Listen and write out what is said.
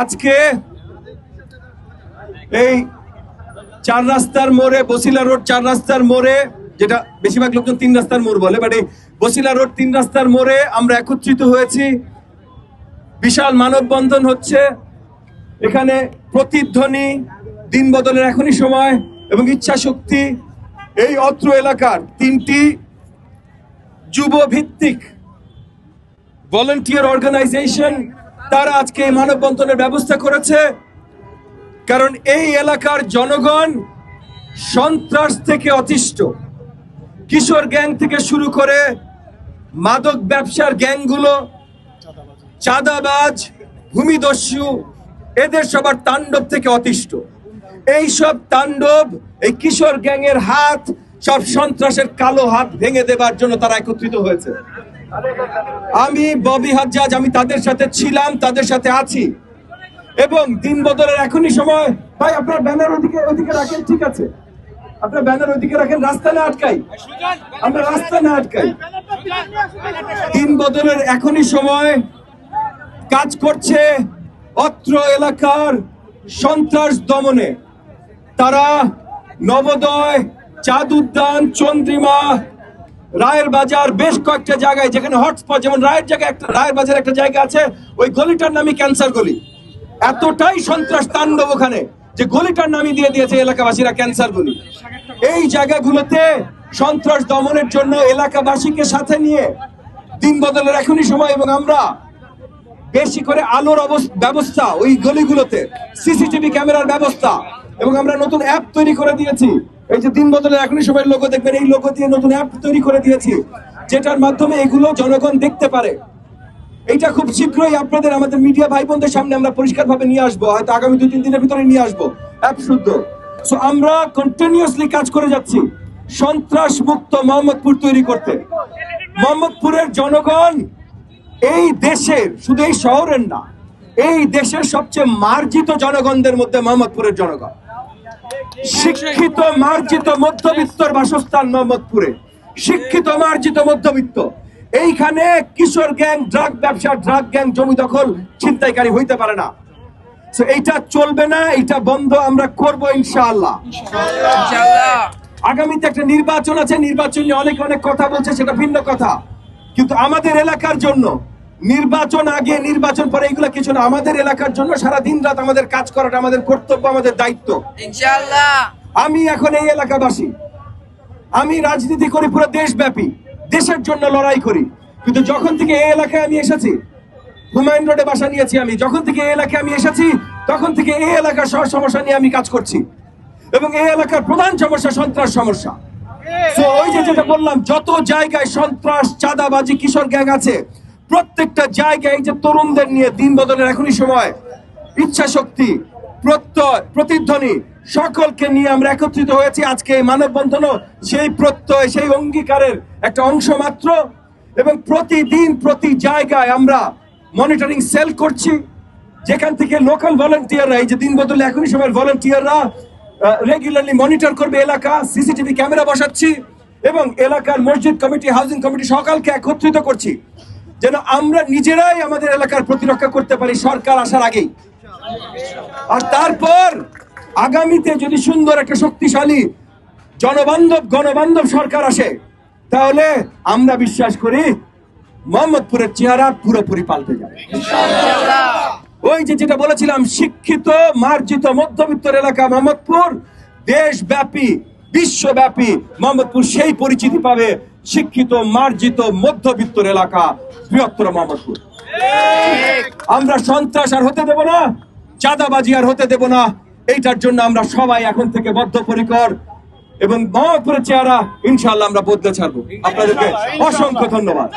আজকে এই চার রাস্তার মোড়ে, বসিলা রোড চার রাস্তার মোড়ে, যেটা বেশিরভাগ লোকজন তিন রাস্তার মোড় বলে বাট এই বসিলা রোড তিন রাস্তার মোড়ে আমরা একত্রিত হয়েছি। বিশাল মানববন্ধন হচ্ছে। এখানে প্রতিধ্বনি, দিন বদলের এখনই সময় এবং ইচ্ছা শক্তি এই অত্র এলাকার তিনটি যুব ভিত্তিক ভলেন্টিয়ার অর্গানাইজেশন তারা আজকে এই মানববন্ধনের ব্যবস্থা করেছে। কারণ এই এলাকার জনগণ সন্ত্রাস থেকে অতিষ্ঠ। কিশোর গ্যাং থেকে শুরু করে মাদক ব্যবসার গ্যাংগুলো, চাঁদাবাজ, ভূমিদস্যু, এদের সবার তাণ্ডব থেকে অতিষ্ঠ। এই সব তাণ্ডব, এই কিশোর গ্যাংয়ের হাত সব সন্ত্রাসের কালো হাত ভেঙে দেবার জন্য তারা একত্রিত হয়েছে। আমি ববি হাজ্জাজ, আমি তাদের সাথে ছিলাম, তাদের সাথে আছি। এবং দিন বদলের এখনই সময়। ভাই, আপনার ব্যানার ওদিকে ওদিকে রাখেন, ঠিক আছে। আপনার ব্যানার ওদিকে রাখেন, রাস্তা না আটকাই। আমরা রাস্তা না আটকাই। দিন বদলের এখনই সময়। কাজ করছে অত্র এলাকার সন্ত্রাস দমনে। তারা নবোদয়, চাঁদ উদ্যান, চন্দ্রিমা রায়ের বাজার বেশ কয়েকটা জায়গায়, যেখানে হটস্পট যেমন রায়ের জায়গায় একটা রায়ের বাজার একটা জায়গা আছে, ওই গলিটার নামই ক্যান্সার গলি। এতটাই সন্ত্রাস তাণ্ডব ওখানে যে গলিটার নামই দিয়ে দিয়েছে এলাকাবাসীরা ক্যান্সার গলি। এই জায়গাগুলোতে সন্ত্রাস দমনের জন্য এলাকাবাসীকে সাথে নিয়ে দিন বদলের এখনই সময় এবং আমরা বেশি করে আলোর ব্যবস্থা ওই গলিগুলোতে, সিসিটিভি ক্যামেরার ব্যবস্থা এবং আমরা নতুন অ্যাপ তৈরি করে দিয়েছি। এই যে দিন বদলের এখনই সময় লোগো দেখবেন, এই লোগো দিয়ে নতুন অ্যাপ তৈরি করে দিয়েছি, যেটার মাধ্যমে এগুলো জনগণ দেখতে পারে। এইটা খুব শীঘ্রই আপনাদের, আমাদের মিডিয়া ভাই বোনদের সামনে আমরা পরিষ্কার ভাবে নিয়ে আসব, হয়তো আগামী দু তিন দিনের ভিতরে নিয়ে আসব অ্যাপ শুদ্ধ। সো আমরা কন্টিনিউসলি কাজ করে যাচ্ছি, সন্ত্রাস মুক্ত মোহাম্মদপুর তৈরি করতে। মোহাম্মদপুরের জনগণ এই দেশের, শুধু এই শহরের না, এই দেশের সবচেয়ে মার্জিত জনগণদের মধ্যে মোহাম্মদপুরের জনগণ। শিক্ষিত মার্জিত মধ্যবিত্তর বাসস্থান মোহাম্মদপুরে। শিক্ষিত মার্জিত মধ্যবিত্ত। এইখানে কিশোর গ্যাং ড্রাগ ব্যবসা ড্রাগ গ্যাং জমি দখল ছিনতাইকারী হইতে পারে না। এইটা চলবে না এটা বন্ধ আমরা করব ইনশাআল্লাহ। আগামীতে একটা নির্বাচন আছে নির্বাচন নিয়ে অনেক অনেক কথা বলছে সেটা ভিন্ন কথা। কিন্তু আমাদের এলাকার জন্য নির্বাচন আগে নির্বাচন পরে এগুলো কিছু না। আমাদের এলাকার জন্য সারা দিন রাত আমাদের কাজ করাটা আমাদের কর্তব্য আমাদের দায়িত্ব। আমি এখন এই এলাকাবাসী। আমি রাজনীতি করি পুরো দেশব্যাপী। দেশের জন্য লড়াই করি। কিন্তু যখন থেকে এই এলাকায় আমি এসেছি হুমায়ুন রোডে বাসা নিয়েছি আমি যখন থেকে এই এলাকায় আমি এসেছি তখন থেকে এই এলাকার সব সমস্যা নিয়ে আমি কাজ করছি। এবং এই এলাকার প্রধান সমস্যা সন্ত্রাস সমস্যা। তো ওই যে যেটা বললাম যত জায়গায় সন্ত্রাস চাঁদাবাজি কিশোর গ্যাং আছে প্রত্যেকটা জায়গায় যে তরুণদের নিয়ে দিন বদলের এখনই সময়। ইচ্ছা শক্তি, প্রত্যয়, প্রতিধ্বনি, সকলকে নিয়ে আমরা একত্রিত হয়েছি আজকে এই মানববন্ধনও সেই প্রত্যয়, সেই অঙ্গীকারের একটা অংশ মাত্র। এবং প্রতিদিন প্রতি জায়গায় আমরা মনিটরিং সেল করছি। যেখান থেকে লোকাল ভলান্টিয়াররা এই যে দিন বদলে এখনই সময় ভলান্টিয়াররা রেগুলারলি মনিটর করবে এলাকা সিসিটিভি ক্যামেরা বসাচ্ছি এবং এলাকার মসজিদ কমিটি হাউজিং কমিটি সকালকে একত্রিত করছি। যেন আমরা নিজেরাই আমাদের এলাকার প্রতিরক্ষা করতে পারি সরকার আসার আগেই। আর তারপর আগামীতে যদি সুন্দর একটা শক্তিশালী জনবান্ধব, গণবান্ধব সরকার আসে, তাহলে আমরা বিশ্বাস করি মোহাম্মদপুরের চেহারা পুরোপুরি পাল্টে যাবে। ওই যে যেটা বলেছিলাম, শিক্ষিত, মার্জিত, মধ্যবিত্ত এলাকা মোহাম্মদপুর, দেশব্যাপী, বিশ্বব্যাপী মোহাম্মদপুর সেই পরিচিতি পাবে শিক্ষিত, মার্জিত, মধ্যবিত্তর এলাকা বৃহত্তর মামাসুর আমরা সন্ত্রাস আর হতে দেব না, চাঁদাবাজি আর হতে দেব না, এইটার জন্য আমরা সবাই এখন থেকে বদ্ধপরিকর এবং মহাপুরের চেহারা ইনশাল্লাহ আমরা বদলে ছাড়বো। আপনাদেরকে অসংখ্য ধন্যবাদ।